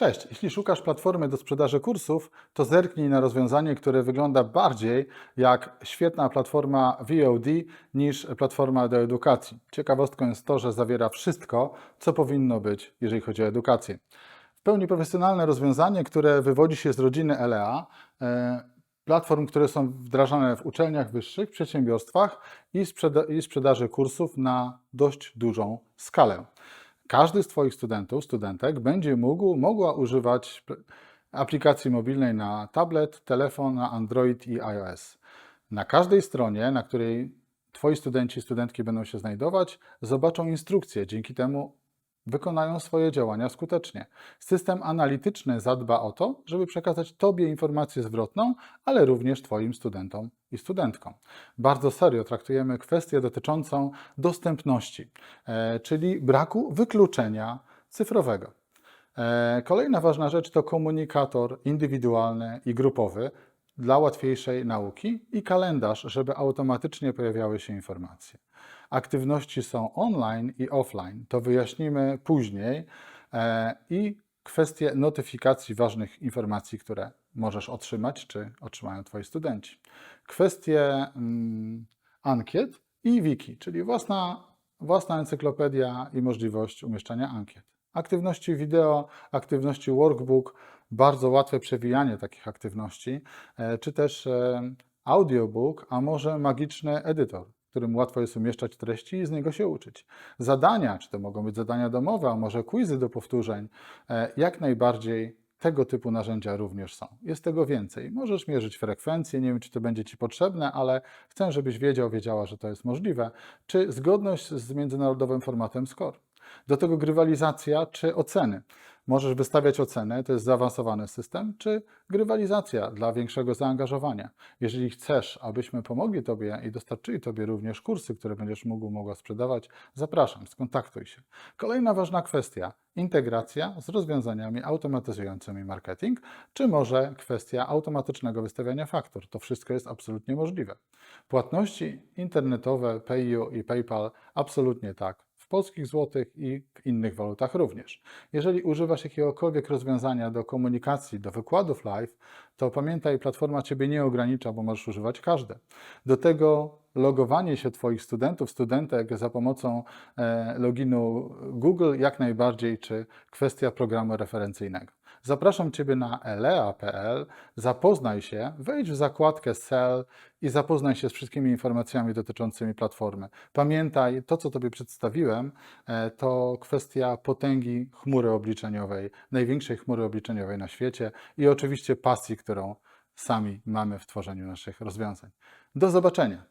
Cześć, jeśli szukasz platformy do sprzedaży kursów, to zerknij na rozwiązanie, które wygląda bardziej jak świetna platforma VOD niż platforma do edukacji. Ciekawostką jest to, że zawiera wszystko, co powinno być, jeżeli chodzi o edukację. W pełni profesjonalne rozwiązanie, które wywodzi się z rodziny LEA, e, platform, które są wdrażane w uczelniach wyższych, przedsiębiorstwach i, sprzeda- i sprzedaży kursów na dość dużą skalę. Każdy z Twoich studentów, studentek będzie mógł, mogła używać pl- aplikacji mobilnej na tablet, telefon, na Android i iOS. Na każdej stronie, na której Twoi studenci, studentki będą się znajdować, zobaczą instrukcje. Dzięki temu wykonają swoje działania skutecznie. System analityczny zadba o to, żeby przekazać Tobie informację zwrotną, ale również Twoim studentom i studentkom. Bardzo serio traktujemy kwestię dotyczącą dostępności, e, czyli braku wykluczenia cyfrowego. E, Kolejna ważna rzecz to komunikator indywidualny i grupowy dla łatwiejszej nauki i kalendarz, żeby automatycznie pojawiały się informacje. Aktywności są online i offline, to wyjaśnimy później e, i kwestie notyfikacji ważnych informacji, które możesz otrzymać, czy otrzymają Twoi studenci. Kwestie mm, ankiet i wiki, czyli własna, własna encyklopedia i możliwość umieszczania ankiet. Aktywności wideo, aktywności workbook, bardzo łatwe przewijanie takich aktywności, e, czy też e, audiobook, a może magiczny edytor, w którym łatwo jest umieszczać treści i z niego się uczyć. Zadania, czy to mogą być zadania domowe, a może quizy do powtórzeń, e, jak najbardziej tego typu narzędzia również są. Jest tego więcej. Możesz mierzyć frekwencję, nie wiem, czy to będzie Ci potrzebne, ale chcę, żebyś wiedział, wiedziała, że to jest możliwe. Czy zgodność z międzynarodowym formatem SCORE. Do tego grywalizacja czy oceny. Możesz wystawiać ocenę, to jest zaawansowany system, czy grywalizacja dla większego zaangażowania. Jeżeli chcesz, abyśmy pomogli Tobie i dostarczyli Tobie również kursy, które będziesz mógł, mogła sprzedawać, zapraszam, skontaktuj się. Kolejna ważna kwestia, integracja z rozwiązaniami automatyzującymi marketing, czy może kwestia automatycznego wystawiania faktur. To wszystko jest absolutnie możliwe. Płatności internetowe, PayU i PayPal absolutnie tak polskich złotych i innych walutach również. Jeżeli używasz jakiegokolwiek rozwiązania do komunikacji, do wykładów live, to pamiętaj, platforma Ciebie nie ogranicza, bo możesz używać każde. Do tego logowanie się Twoich studentów, studentek za pomocą e, loginu Google jak najbardziej, czy kwestia programu referencyjnego. Zapraszam Ciebie na elea.pl, zapoznaj się, wejdź w zakładkę Sell i zapoznaj się z wszystkimi informacjami dotyczącymi platformy. Pamiętaj, to co Tobie przedstawiłem, e, to kwestia potęgi chmury obliczeniowej, największej chmury obliczeniowej na świecie i oczywiście pasji, którą sami mamy w tworzeniu naszych rozwiązań. Do zobaczenia.